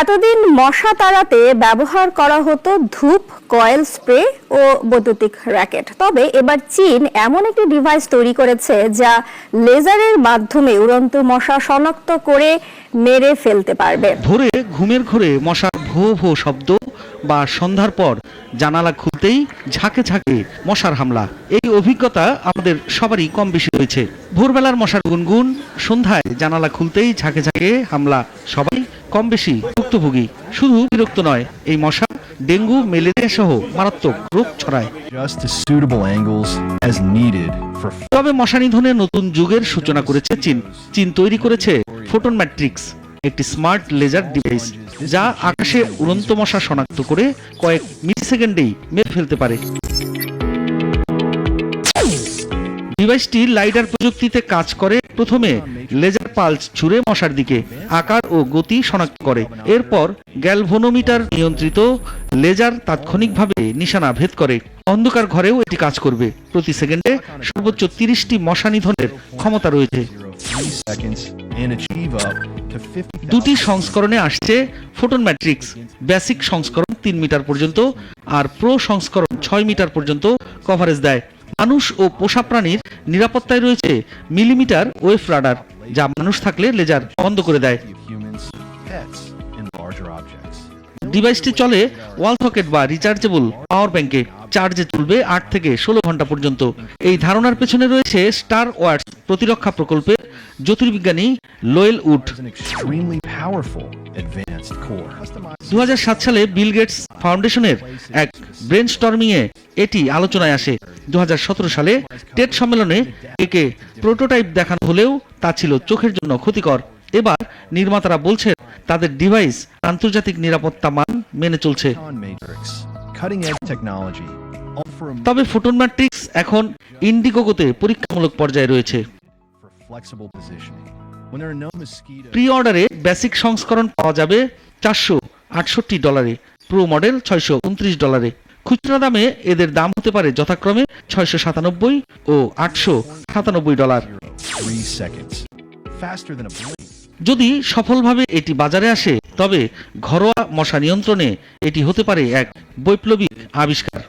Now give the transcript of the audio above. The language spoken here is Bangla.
এতদিন মশা তাড়াতে ব্যবহার করা হতো ধূপ, কয়েল স্প্রে ও বৈদ্যুতিক র্যাকেট। তবে এবার চীন এমন একটি ডিভাইস তৈরি করেছে যা লেজারের মাধ্যমে উড়ন্ত মশা শনাক্ত করে মেরে ফেলতে পারবে। ভোরে ঘুমের ঘোরে মশার ভো ভো শব্দ বা সন্ধ্যার পর জানালা খুলতেই ঝাঁকে ঝাঁকে মশার হামলা। এই অভিজ্ঞতা আমাদের সবারই কম বেশি রয়েছে। ভোরবেলার মশার গুনগুন, সন্ধ্যায় জানালা খুলতেই ঝাঁকে ঝাঁকে হামলা। সবাই কম বেশি ভুক্তভোগী। শুধু বিরক্ত নয় এই মশা ডেঙ্গু ম্যালেরিয়া সহ মারাত্মক রোগ ছড়ায়। তবে মশা নিধনের নতুন যুগের সূচনা করেছে চীন। চীন তৈরি করেছে ফোটন ম্যাট্রিক্স একটি স্মার্ট লেজার ডিভাইস যা আকাশে উড়ন্ত মশা শনাক্ত করে কয়েক মিলি সেকেন্ডেই মেরে ফেলতে পারে। ডিভাইসটি লাইডার প্রযুক্তিতে কাজ করে। প্রথমে লেজার পালস ছুড়ে মশার দিকে আকার ও গতি শনাক্ত করে। এরপর গ্যালভোনোমিটার নিয়ন্ত্রিত লেজার তাৎক্ষণিকভাবে নিশানা ভেদ করে। অন্ধকার ঘরেও এটি কাজ করবে। প্রতি সেকেন্ডে সর্বোচ্চ তিরিশটি মশা নিধনের ক্ষমতা রয়েছে। three seconds and achieve up to 50 দুটি সংস্করণে আসছে ফোটন ম্যাট্রিক্স। বেসিক সংস্করণ তিন মিটার পর্যন্ত আর প্রো সংস্করণ ছয় মিটার পর্যন্ত কভারেজ দেয়। মানুষ ও পোষা প্রাণীর নিরাপত্তায় রয়েছে মিলিমিটার ওয়েভ রাডার। যা মানুষ থাকলে লেজার বন্ধ করে দেয়. ডিভাইসটি চলে ওয়াল সকেট বা রিচার্জেবল পাওয়ার ব্যাংকে চার্জে চলবে আট থেকে ষোলো ঘণ্টা পর্যন্ত এই ধারণার পেছনে রয়েছে স্টার ওয়ার্ডস প্রতিরক্ষা প্রকল্পের জ্যোতির্বিজ্ঞানী লোয়েল উড. দু সালে বিল গেটস ফাউন্ডেশনের এক ব্রেন এ এটি আলোচনায় আসে দু হাজার সতেরো সালে টেট সম্মেলনে একে প্রোটোটাইপ দেখানো হলেও তা ছিল চোখের জন্য ক্ষতিকর। এবার নির্মাতারা বলছেন তাদের ডিভাইস আন্তর্জাতিক নিরাপত্তা মান মেনে চলছে। তবে ফোটন ম্যাট্রিক্স এখন ইন্ডিগোগোতে পরীক্ষামূলক পর্যায়ে রয়েছে। প্রি অর্ডারে বেসিক সংস্করণ পাওয়া যাবে চারশো আটষট্টি ডলারে প্রো মডেল ছয়শো উনত্রিশ ডলারে। খুচরা দামে এদের দাম হতে পারে যথাক্রমে ছয়শো সাতানব্বই ও আটশো সাতানব্বই ডলার। যদি সফলভাবে এটি বাজারে আসে, তবে ঘরোয়া মশা নিয়ন্ত্রণে এটি হতে পারে এক বৈপ্লবিক আবিষ্কার।